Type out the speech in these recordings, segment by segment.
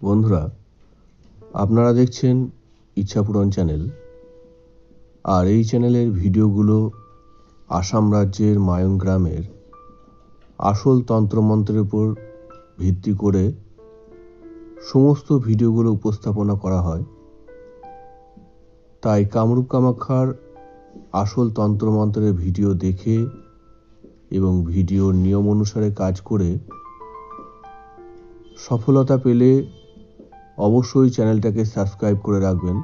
বন্ধুরা, আপনারা দেখছেন ইচ্ছাপূরণ চ্যানেল। আর এই চ্যানেলের ভিডিওগুলো আসাম রাজ্যের মায়ং গ্রামের আসল তন্ত্রমন্ত্রের উপর ভিত্তি করে সমস্ত ভিডিওগুলো উপস্থাপনা করা হয়। তাই কামরূপ কামাখ্যার আসল তন্ত্রমন্ত্রের ভিডিও দেখে এবং ভিডিওর নিয়ম অনুসারে কাজ করে সফলতা পেলে অবশ্যই চ্যানেলটাকে সাবস্ক্রাইব করে রাখবেন।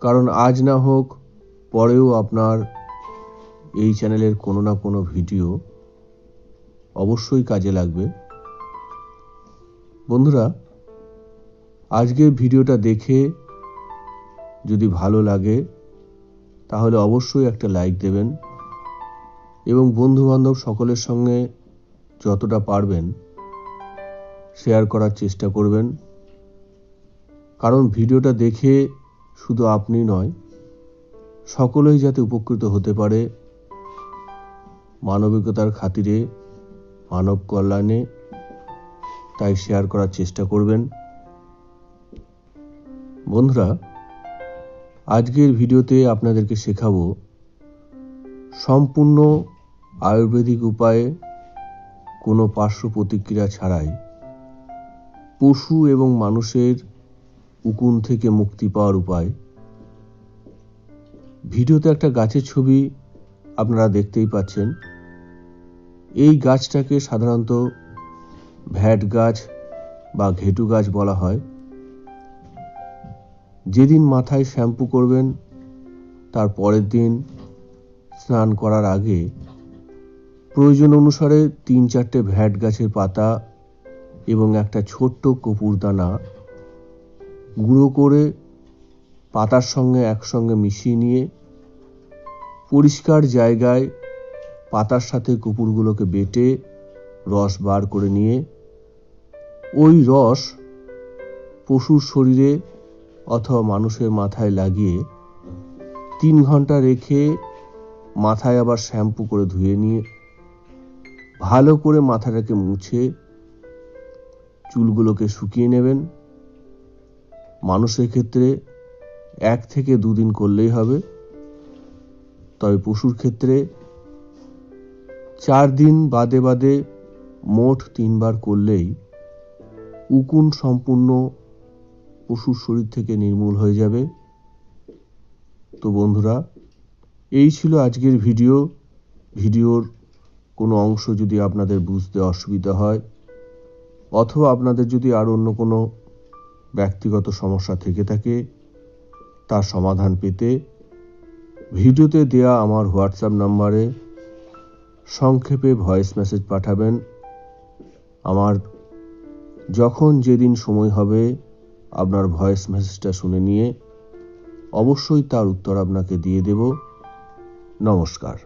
কারণ আজ না হোক, পরেও আপনার এই চ্যানেলের কোনো না কোনো ভিডিও অবশ্যই কাজে লাগবে। বন্ধুরা, আজকের ভিডিওটা দেখে যদি ভালো লাগে, তাহলে অবশ্যই একটা লাইক দেবেন এবং বন্ধু বান্ধব সকলের সঙ্গে যতটা পারবেন শেয়ার করার চেষ্টা করবেন। কারণ ভিডিওটা দেখে শুধু আপনি নয়, সকলেই যাতে উপকৃত হতে পারে মানবিকতার খাতিরে, মানব কল্যাণে। তাই শেয়ার করার চেষ্টা করবেন। বন্ধুরা, আজকের ভিডিওতে আপনাদেরকে শেখাবো সম্পূর্ণ আয়ুর্বেদিক উপায়ে কোনো পার্শ্ব প্রতিক্রিয়া ছাড়াই পশু এবং মানুষের উকুন থেকে মুক্তি পাওয়ার উপায়। ভিডিওতে একটা গাছের ছবি আপনারা দেখতেই পাচ্ছেন। এই গাছটাকে সাধারণত ভ্যাট গাছ বা ঘেটু গাছ বলা হয়। যেদিন মাথায় শ্যাম্পু করবেন, তার পরের দিন স্নান করার আগে প্রয়োজন অনুসারে তিন চারটে ভ্যাট গাছের পাতা এবং একটা ছোট্ট কপুর দানা গুঁড়ো করে পাতার সঙ্গে একসঙ্গে মিশিয়ে নিয়ে পরিষ্কার জায়গায় পাতার সাথে কপুরগুলোকে বেটে রস বার করে নিয়ে ওই রস পশুর শরীরে অথবা মানুষের মাথায় লাগিয়ে তিন ঘণ্টা রেখে মাথায় আবার শ্যাম্পু করে ধুয়ে নিয়ে ভালো করে মাথাটাকে মুছে চুলগুলোকে শুকিয়ে নেবেন। মানুষের ক্ষেত্রে এক থেকে দুদিন করলেই হবে। তবে পশুর ক্ষেত্রে চার দিন বাদে বাদে মোট তিনবার করলেই উকুন সম্পূর্ণ পশুর শরীর থেকে নির্মূল হয়ে যাবে। তো বন্ধুরা, এই ছিল আজকের ভিডিও। ভিডিওর কোনো অংশ যদি আপনাদের বুঝতে অসুবিধা হয় অথবা আপনাদের যদি আর অন্য কোনো ব্যক্তিগত সমস্যা থেকে থাকে, তার সমাধান পেতে ভিডিওতে দেয়া আমার হোয়াটসঅ্যাপ নাম্বারে সংক্ষেপে ভয়েস মেসেজ পাঠাবেন। আমার যখন যেদিন সময় হবে আপনার ভয়েস মেসেজটা শুনে নিয়ে অবশ্যই তার উত্তর আপনাকে দিয়ে দেব। নমস্কার।